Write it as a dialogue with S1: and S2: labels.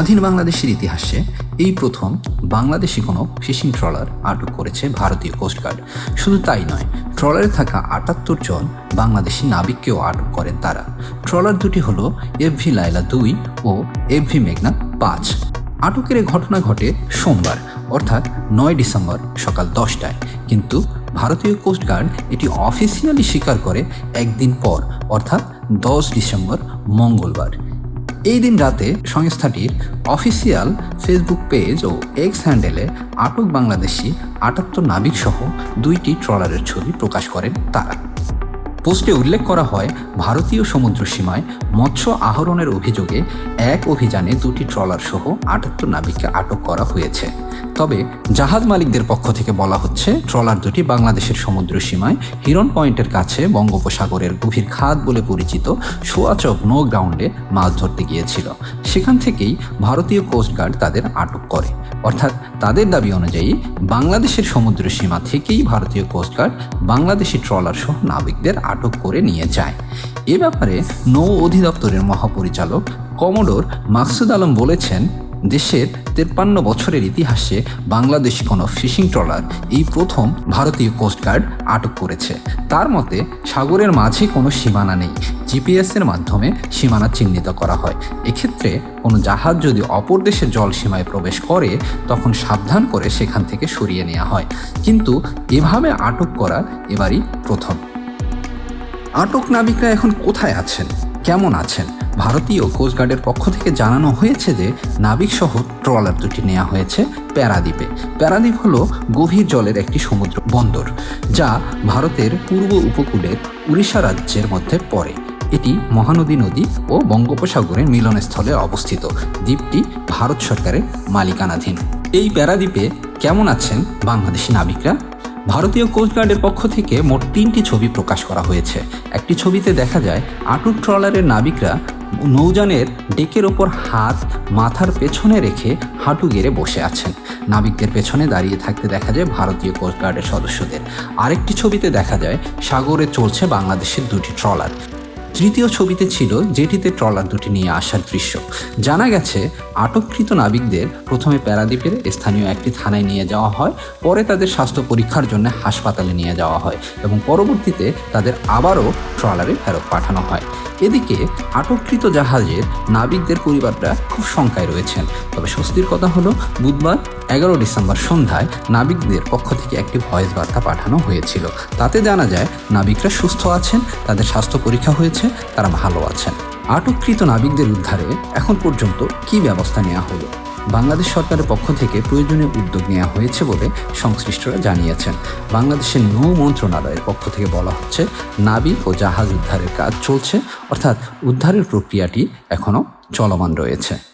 S1: স্বাধীন বাংলাদেশের ইতিহাসে এই প্রথম বাংলাদেশি কোনো ফিশিং ট্রলার আটক করেছে ভারতীয় কোস্টগার্ড শুধু তাই নয়, ট্রলারে থাকা আটাত্তর জন বাংলাদেশি নাবিককেও আটক করেন তারা। ট্রলার দুটি হলো এফভি লাইলা দুই ও এফভি মেঘনা পাঁচ। আটকের ঘটনা ঘটে সোমবার, অর্থাৎ নয় ডিসেম্বর সকাল দশটায়। কিন্তু ভারতীয় কোস্টগার্ড এটি অফিসিয়ালি স্বীকার করে একদিন পর, অর্থাৎ দশ ডিসেম্বর মঙ্গলবার। এই দিন রাতে সংস্থাটির অফিসিয়াল ফেসবুক পেজ ও এক্স হ্যান্ডেলে আটক বাংলাদেশি আটাত্তর নাবিক সহ দুইটি ট্রলারের ছবি প্রকাশ করেন তারা। পোস্টে উল্লেখ করা হয়, ভারতীয় সমুদ্র সীমায় মৎস্য আহরণের অভিযোগে এক অভিযানে দুটি ট্রলার সহ আটাত্তর নাবিককে আটক করা হয়েছে। তবে জাহাজ মালিকদের পক্ষ থেকে বলা হচ্ছে, ট্রলার দুটি বাংলাদেশের সমুদ্র সীমায় হিরন পয়েন্টের কাছে বঙ্গোপসাগরের গভীর খাত বলে পরিচিত সোয়াচক নো গ্রাউন্ডে মাছ ধরতে গিয়েছিল। সেখান থেকেই ভারতীয় কোস্টগার্ড তাদের আটক করে। অর্থাৎ তাদের দাবি অনুযায়ী বাংলাদেশের সমুদ্র সীমা থেকেই ভারতীয় কোস্টগার্ড বাংলাদেশি ট্রলার সহ নাবিকদের আটক করে নিয়ে যায়। এ ব্যাপারে নৌ অধিদপ্তরের মহাপরিচালক কমোডোর মাকসুদ আলম বলেছেন দেশের তেপ্পান্ন বছরের ইতিহাসে বাংলাদেশি কোনো ফিশিং ট্রলার এই প্রথম ভারতীয় কোস্টগার্ড আটক করেছে। তার মতে, সাগরের মাঝে কোনো সীমানা নেই। জিপিএসের মাধ্যমে সীমানা চিহ্নিত করা হয়। এক্ষেত্রে কোনো জাহাজ যদি অপর দেশের জল সীমায় প্রবেশ করে, তখন সাবধান করে সেখান থেকে সরিয়ে নেওয়া হয়। কিন্তু এভাবে আটক করা এবারই প্রথম। আটক নাবিকরা এখন কোথায় আছেন? কেমন আছেন? ভারতীয় কোস্টগার্ডের পক্ষ থেকে জানানো হয়েছে যে, নাবিক সহ ট্রলার দুটি নেওয়া হয়েছে প্যারাদ্বীপে। প্যারাদ্বীপ হল গভীর জলের একটি সমুদ্র বন্দর, যা ভারতের পূর্ব উপকূলের উড়িষ্যা রাজ্যের মধ্যে পড়ে। এটি মহানদী নদী ও বঙ্গোপসাগরের মিলনস্থলে অবস্থিত। দ্বীপটি ভারত সরকারের মালিকানাধীন। এই প্যারাদ্বীপে কেমন আছেন বাংলাদেশি নাবিকরা? ভারতীয় কোস্টগার্ডের পক্ষ থেকে মোট তিনটি ছবি প্রকাশ করা হয়েছে। একটি ছবিতে দেখা যায়, আটুর ট্রলারের নাবিকরা নৌজানের ডেকের ওপর হাত মাথার পেছনে রেখে হাঁটু গেড়ে বসে আছেন। নাবিকদের পেছনে দাঁড়িয়ে থাকতে দেখা যায় ভারতীয় কোস্টগার্ডের সদস্যদের। আরেকটি ছবিতে দেখা যায়, সাগরে চলছে বাংলাদেশের দুটি ট্রলার। তৃতীয় ছবিতে ছিল যেটিতে ট্রলার দুটি নিয়ে আসার দৃশ্য। জানা গেছে, আটককৃত নাবিকদের প্রথমে প্যারাদ্বীপের স্থানীয় একটি থানায় নিয়ে যাওয়া হয়, পরে তাদের স্বাস্থ্য পরীক্ষার জন্য হাসপাতালে নিয়ে যাওয়া হয় এবং পরবর্তীতে তাদের আবারও ট্রলারে ফেরত পাঠানো হয়। এদিকে, আটককৃত জাহাজের নাবিকদের পরিবাররা খুব শঙ্কায় রয়েছেন। তবে স্বস্তির কথা হলো, বুধবার এগারো ডিসেম্বর সন্ধ্যায় নাবিকদের পক্ষ থেকে একটি ভয়েস বার্তা পাঠানো হয়েছিল। তাতে জানা যায়, নাবিকরা সুস্থ আছেন, তাদের স্বাস্থ্য পরীক্ষা হয়েছে, তারা ভালো আছেন। আটককৃত নাবিকদের উদ্ধারে এখন পর্যন্ত কি ব্যবস্থা নেওয়া হলো? বাংলাদেশ সরকারের পক্ষ থেকে প্রয়োজনীয় উদ্যোগ নেওয়া হয়েছে বলে সংশ্লিষ্টরা জানিয়েছেন। বাংলাদেশের নৌ মন্ত্রণালয়ের পক্ষ থেকে বলা হচ্ছে, নাবিক ও জাহাজ উদ্ধারের কাজ চলছে, অর্থাৎ উদ্ধারের প্রক্রিয়াটি এখনও চলমান রয়েছে।